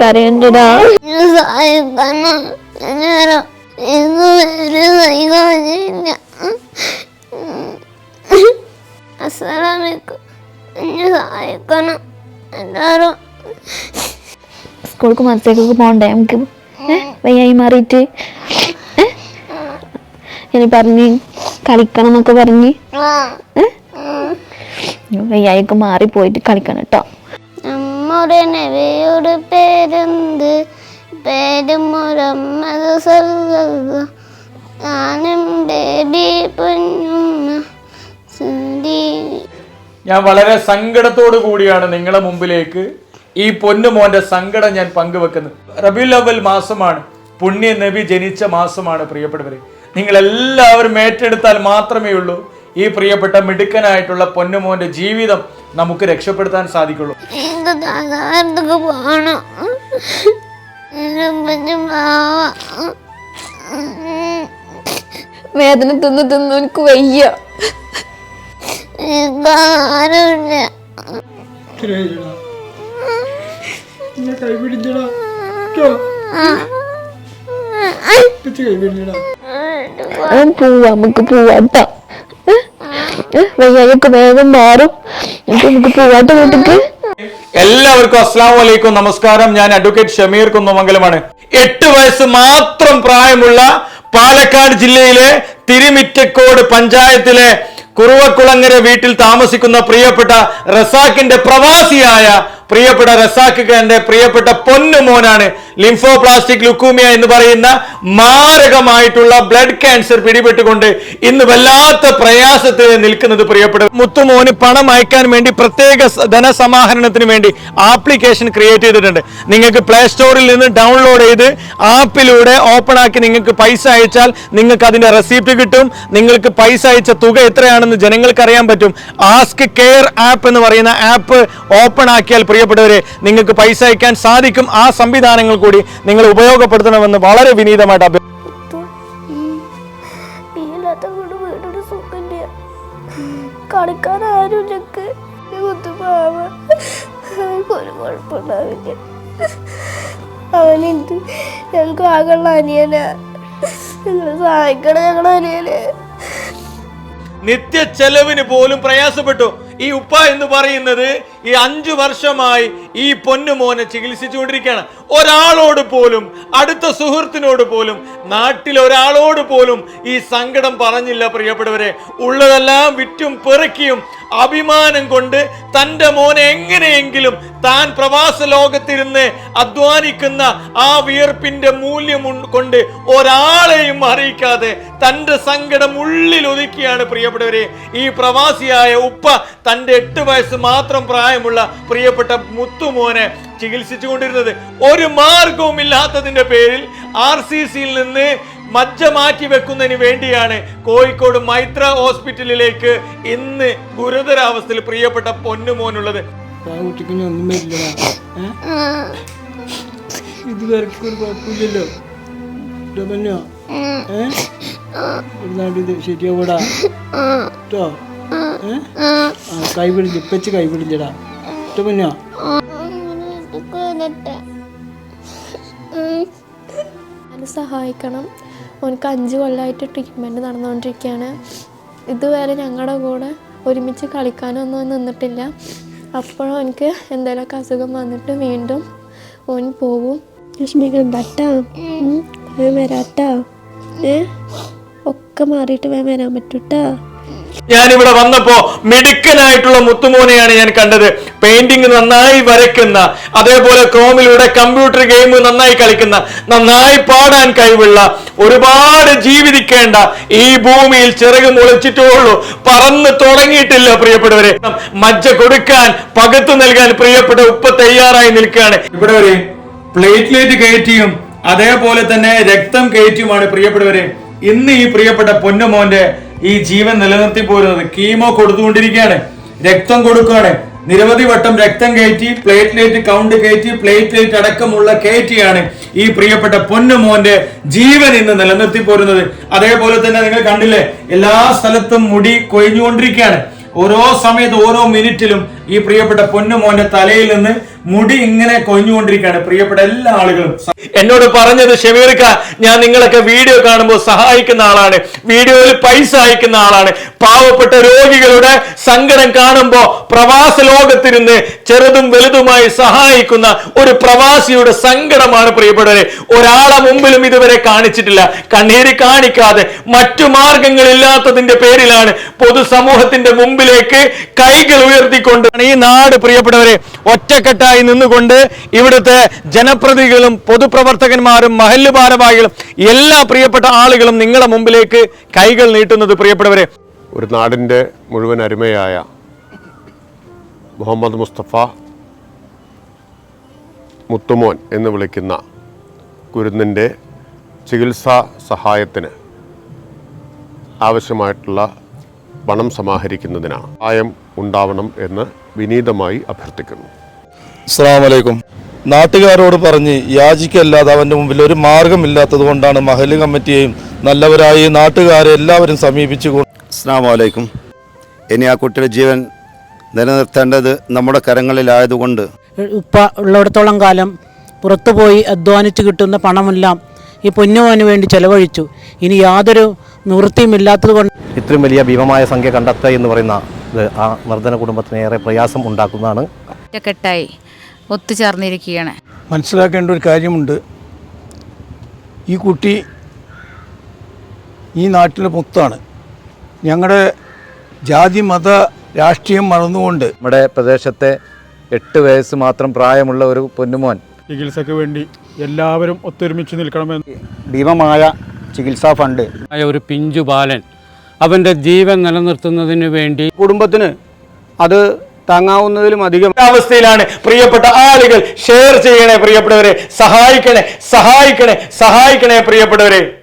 കരയണ്ടടാ. സ്കൂൾക്ക് മത്സരക്കൊക്കെ പോണ്ടേ നമുക്ക്? വയ്യായി മാറിയിട്ട്? ഇനി പറഞ്ഞ് കളിക്കണം എന്നൊക്കെ പറഞ്ഞ്? വയ്യായിക്ക് മാറി പോയിട്ട് കളിക്കണം കേട്ടോ. നമ്മുടെ നബിയുടെ പേരെന്ത്? പേരും ഞാനും ബേബി ഞാൻ വളരെ സങ്കടത്തോടു കൂടിയാണ് നിങ്ങളുടെ മുമ്പിലേക്ക് ഈ പൊന്നുമോന്റെ സങ്കടം ഞാൻ പങ്കുവെക്കുന്നത്. റബിയുൽ അവൽ മാസമാണ്. പുണ്യ നബി ജനിച്ച മാസമാണ് പ്രിയപ്പെട്ടവരെ. നിങ്ങൾ എല്ലാവരും ഏറ്റെടുത്താൽ മാത്രമേ ഉള്ളൂ. ഈ പ്രിയപ്പെട്ട മിടുക്കനായിട്ടുള്ള പൊന്നുമോന്റെ ജീവിതം നമുക്ക് രക്ഷപ്പെടുത്താൻ സാധിക്കുള്ളൂ. വേദന തിന്ന് തിന്ന് എനിക്ക് വയ്യ. കൈ പിടിച്ചടാ കൈ അവൻ പോവാ നമുക്ക് പോവാട്ടോ വയ്യായൊക്കെ വേഗം മാറും. നമുക്ക് പോവാട്ടോ വീട്ടിക്ക് എല്ലാവർക്കും അസ്സാം വലൈക്കും നമസ്കാരം. ഞാൻ അഡ്വക്കേറ്റ് ഷമീർ കുന്നമംഗലമാണ്. എട്ട് വയസ്സ് മാത്രം പ്രായമുള്ള പാലക്കാട് ജില്ലയിലെ തിരുമിറ്റക്കോട് പഞ്ചായത്തിലെ കുറുവക്കുളങ്ങര വീട്ടിൽ താമസിക്കുന്ന പ്രിയപ്പെട്ട റസാക്കിന്റെ പ്രവാസിയായ പ്രിയപ്പെട്ട റസാഖ് എന്റെ പ്രിയപ്പെട്ട പൊന്നുമോനാണ് ലിംഫോപ്ലാസ്റ്റിക് ലുക്കൂമിയ എന്ന് പറയുന്ന മാരകമായിട്ടുള്ള ബ്ലഡ് ക്യാൻസർ പിടിപെട്ടുകൊണ്ട് ഇന്ന് വല്ലാത്ത പ്രയാസത്തിൽ നിൽക്കുന്നത് പ്രിയപ്പെട്ട മുത്തുമോന് പണം അയക്കാൻ വേണ്ടി പ്രത്യേക ധനസമാഹരണത്തിന് വേണ്ടി ആപ്ലിക്കേഷൻ ക്രിയേറ്റ് ചെയ്തിട്ടുണ്ട്. നിങ്ങൾക്ക് പ്ലേ സ്റ്റോറിൽ നിന്ന് ഡൗൺലോഡ് ചെയ്ത് ആപ്പിലൂടെ ഓപ്പൺ ആക്കി നിങ്ങൾക്ക് പൈസ അയച്ചാൽ നിങ്ങൾക്ക് അതിന്റെ റെസിപ്റ്റ് കിട്ടും. നിങ്ങൾക്ക് പൈസ അയച്ച തുക എത്രയാണെന്ന് ജനങ്ങൾക്ക് അറിയാൻ പറ്റും. ആസ്ക് കെയർ ആപ്പ് എന്ന് പറയുന്ന ആപ്പ് ഓപ്പൺ ആക്കിയാൽ പ്രിയപ്പെട്ടവരെ നിങ്ങൾക്ക് പൈസ അയക്കാൻ സാധിക്കും ആ സംവിധാനങ്ങൾ കൂടി നിങ്ങൾ ഉപയോഗപ്പെടുത്തണമെന്ന് വളരെ വിനീതമായിട്ട് അഭ്യർത്ഥിക്കുന്നു നീലാത്ത വീടൊരു സുഖമില്ല. കളിക്കാൻ ആരും ഞക്ക് കുത്തുപാവ ഒരു കുഴപ്പമുണ്ടാവില്ല. അവനെന്ത്? ഞങ്ങൾക്ക് ആകെയുള്ള അനിയനാ. നിങ്ങൾ സഹായിക്കണം ഞങ്ങളുടെ അനിയനെ. നിത്യ ചെലവിന് പോലും പ്രയാസപ്പെട്ടു. ഈ ഉപ്പ എന്ന് പറയുന്നത് ഈ അഞ്ചു വർഷമായി ഈ പൊന്നുമോനെ ചികിത്സിച്ചുകൊണ്ടിരിക്കുകയാണ്. ഒരാളോട് പോലും അടുത്ത സുഹൃത്തിനോട് പോലും നാട്ടിൽ ഒരാളോട് പോലും ഈ സങ്കടം പറഞ്ഞില്ല പ്രിയപ്പെട്ടവരെ. ഉള്ളതെല്ലാം വിറ്റും പെറുക്കിയും അഭിമാനം കൊണ്ട് തന്റെ മോനെ എങ്ങനെയെങ്കിലും താൻ പ്രവാസ ലോകത്തിരുന്ന് അധ്വാനിക്കുന്ന ആ വിയർപ്പിന്റെ മൂല്യം കൊണ്ട് ഒരാളെയും അറിയിക്കാതെ തന്റെ സങ്കടം ഉള്ളിൽ ഒതുക്കിയാണ് പ്രിയപ്പെട്ടവരെ. ഈ പ്രവാസിയായ ഉപ്പ തന്റെ എട്ട് വയസ്സ് മാത്രം പ്രായമുള്ള പ്രിയപ്പെട്ട മുത്തുമോനെ ചികിത്സിച്ചു കൊണ്ടിരുന്നത് ഒരു മാർഗവും ഇല്ലാത്തതിന്റെ പേരിൽ ആർ സി സിയിൽ നിന്ന് മജ്ജ മാറ്റി വെക്കുന്നതിന് വേണ്ടിയാണ് കോഴിക്കോട് മൈത്ര ഹോസ്പിറ്റലിലേക്ക് ഇന്ന് ഗുരുതരാവസ്ഥയിൽ പ്രിയപ്പെട്ട പൊന്നുമോനുള്ളത്. ആ കുട്ടിക്ക് ഇനി ഒന്നും ഒരു കുഴപ്പമില്ലല്ലോ. ഇത് ശരിയാവൂടാ. കേട്ടോ ഏ? ആ. ഇപ്പച്ച് സഹായിക്കണം ഓനക്ക് അഞ്ച് കൊല്ലമായിട്ട് ട്രീറ്റ്മെന്റ് നടന്നുകൊണ്ടിരിക്കുകയാണ് ഇതുവരെ ഞങ്ങളുടെ കൂടെ ഒരുമിച്ച് കളിക്കാനൊന്നും നിന്നിട്ടില്ല. അപ്പോഴും എനിക്ക് എന്തെങ്കിലുമൊക്കെ അസുഖം വന്നിട്ട് വീണ്ടും ഓൻ പോവും. വിഷമിക്കണ്ടാട്ടാ വേഗം വരാട്ടാ? ഏ? ഒക്കെ മാറിയിട്ട് വേഗം വരാൻ പറ്റൂട്ടാ? ഞാനിവിടെ വന്നപ്പോ മിടുക്കനായിട്ടുള്ള മുത്തുമോനെയാണ് ഞാൻ കണ്ടത്. പെയിന്റിംഗ് നന്നായി വരയ്ക്കുന്ന അതേപോലെ ക്രോമിലൂടെ കമ്പ്യൂട്ടർ ഗെയിം നന്നായി കളിക്കുന്ന നന്നായി പാടാൻ കഴിവുള്ള ഒരുപാട് ജീവിക്കേണ്ട ഈ ഭൂമിയിൽ ചിറക് മുളച്ചിട്ടുള്ളൂ. പറന്ന് തുടങ്ങിയിട്ടില്ല പ്രിയപ്പെട്ടവരെ. മജ്ജ കൊടുക്കാൻ പകത്തു നൽകാൻ പ്രിയപ്പെട്ട ഉപ്പ് തയ്യാറായി നിൽക്കുകയാണ്. ഇവിടെ ഒരു പ്ലേറ്റ്ലേറ്റ് കയറ്റിയും അതേപോലെ തന്നെ രക്തം കയറ്റിയുമാണ് പ്രിയപ്പെട്ടവരെ. ഇന്ന് ഈ പ്രിയപ്പെട്ട പൊന്നുമോന്റെ ഈ ജീവൻ നിലനിർത്തി പോരുന്നത് കീമോ കൊടുത്തുകൊണ്ടിരിക്കുകയാണ്. രക്തം കൊടുക്കുകയാണ്. നിരവധി വട്ടം രക്തം കയറ്റി പ്ലേറ്റ്ലേറ്റ് കൗണ്ട് കയറ്റി പ്ലേറ്റ്ലേറ്റ് അടക്കമുള്ള കയറ്റിയാണ് ഈ പ്രിയപ്പെട്ട പൊന്നുമോന്റെ ജീവൻ ഇന്ന് നിലനിർത്തി പോരുന്നത്. അതേപോലെ തന്നെ നിങ്ങൾ കണ്ടില്ലേ എല്ലാ സ്ഥലത്തും മുടി കൊഴിഞ്ഞുകൊണ്ടിരിക്കുകയാണ്. ഓരോ സമയത്ത് ഓരോ മിനിറ്റിലും ഈ പ്രിയപ്പെട്ട പൊന്നുമോന്റെ തലയിൽ നിന്ന് മുടി ഇങ്ങനെ കൊഞ്ഞുകൊണ്ടിരിക്കുകയാണ്. പ്രിയപ്പെട്ട എല്ലാ ആളുകളും. എന്നോട് പറഞ്ഞത് ഷമീർക്ക ഞാൻ നിങ്ങളൊക്കെ വീഡിയോ കാണുമ്പോൾ സഹായിക്കുന്ന ആളാണ്. വീഡിയോയിൽ പൈസ അയക്കുന്ന ആളാണ്. പാവപ്പെട്ട രോഗികളുടെ സങ്കടം കാണുമ്പോൾ പ്രവാസ ലോകത്തിരുന്ന് ചെറുതും വലുതുമായി സഹായിക്കുന്ന ഒരു പ്രവാസിയുടെ സങ്കടമാണ് പ്രിയപ്പെട്ടവരെ. ഒരാളെ മുമ്പിലും ഇതുവരെ കാണിച്ചിട്ടില്ല. കണ്ണീര് കാണിക്കാതെ മറ്റു മാർഗങ്ങളില്ലാത്തതിന്റെ പേരിലാണ് പൊതുസമൂഹത്തിന്റെ മുമ്പിലേക്ക് കൈകൾ ഉയർത്തിക്കൊണ്ട് ഈ നാട് പ്രിയപ്പെട്ടവരെ ഒറ്റക്കെട്ടായി നിന്നുകൊണ്ട് ഇവിടുത്തെ ജനപ്രതികളും പൊതുപ്രവർത്തകന്മാരും മഹല്ല് ഭാരവാഹികളും എല്ലാ പ്രിയപ്പെട്ട ആളുകളും നിങ്ങളുടെ മുമ്പിലേക്ക് കൈകൾ നീട്ടുന്നത് പ്രിയപ്പെട്ടവരെ. ഒരു നാടിന്റെ മുഴുവൻ അരുമയായ മുഹമ്മദ് മുസ്തഫ മുത്തുമോൻ എന്ന് വിളിക്കുന്ന കുരുന്നിന്റെ ചികിത്സാ സഹായത്തിന് ആവശ്യമായിട്ടുള്ള പണം സമാഹരിക്കുന്നതിനാണ് സഹായം ഉണ്ടാവണം എന്ന് വിനീതമായി അഭ്യർത്ഥിക്കുന്നു. അസ്സാമലൈക്കും നാട്ടുകാരോട് പറഞ്ഞ് യാചിക്കല്ലാതെ അവന്റെ മുമ്പിൽ ഒരു മാർഗമില്ലാത്തത് കൊണ്ടാണ് മഹൽ കമ്മിറ്റിയെയും നല്ലവരായി നാട്ടുകാരെ എല്ലാവരും സമീപിച്ചു അസ്സാമലൈക്കും ഇനി ആ കുട്ടിയുടെ ജീവൻ നിലനിർത്തേണ്ടത് നമ്മുടെ കരങ്ങളിലായതുകൊണ്ട്. ഉപ്പ ഉള്ളിടത്തോളം കാലം പുറത്തുപോയി അധ്വാനിച്ച് കിട്ടുന്ന പണമെല്ലാം ഈ പൊന്നുമോന് വേണ്ടി ചെലവഴിച്ചു. ഇനി യാതൊരു നിവൃത്തിയുമില്ലാത്തത് കൊണ്ട് ഇത്രയും വലിയ ഭീമമായ സംഖ്യ കണ്ടെത്തുക എന്ന് പറയുന്ന ഇത് ആ മർദ്ദന കുടുംബത്തിന് ഏറെ പ്രയാസം ഉണ്ടാക്കുന്നതാണ്. ഒറ്റക്കെട്ടായി. ഒത്തുചേർന്നിരിക്കുകയാണ്. മനസ്സിലാക്കേണ്ട ഒരു കാര്യമുണ്ട്. ഈ കുട്ടി ഈ നാട്ടിലെ മുത്താണ്. ഞങ്ങളുടെ ജാതി മത രാഷ്ട്രീയം മറന്നുകൊണ്ട് നമ്മുടെ പ്രദേശത്തെ എട്ട് വയസ്സ് മാത്രം പ്രായമുള്ള ഒരു പൊന്നുമോൻ ചികിത്സയ്ക്ക് വേണ്ടി എല്ലാവരും ഒത്തൊരുമിച്ച് നിൽക്കണമെന്ന് ഭീമമായ ചികിത്സാ ഫണ്ട്. ആയ ഒരു പിഞ്ചു ബാലൻ അവന്റെ ജീവൻ നിലനിർത്തുന്നതിന് വേണ്ടി കുടുംബത്തിന് അത് താങ്ങാവുന്നതിലും അധികം. അവസ്ഥയിലാണ് പ്രിയപ്പെട്ട ആളുകൾ ഷെയർ ചെയ്യണേ പ്രിയപ്പെട്ടവരെ. സഹായിക്കണേ സഹായിക്കണേ സഹായിക്കണേ പ്രിയപ്പെട്ടവരെ.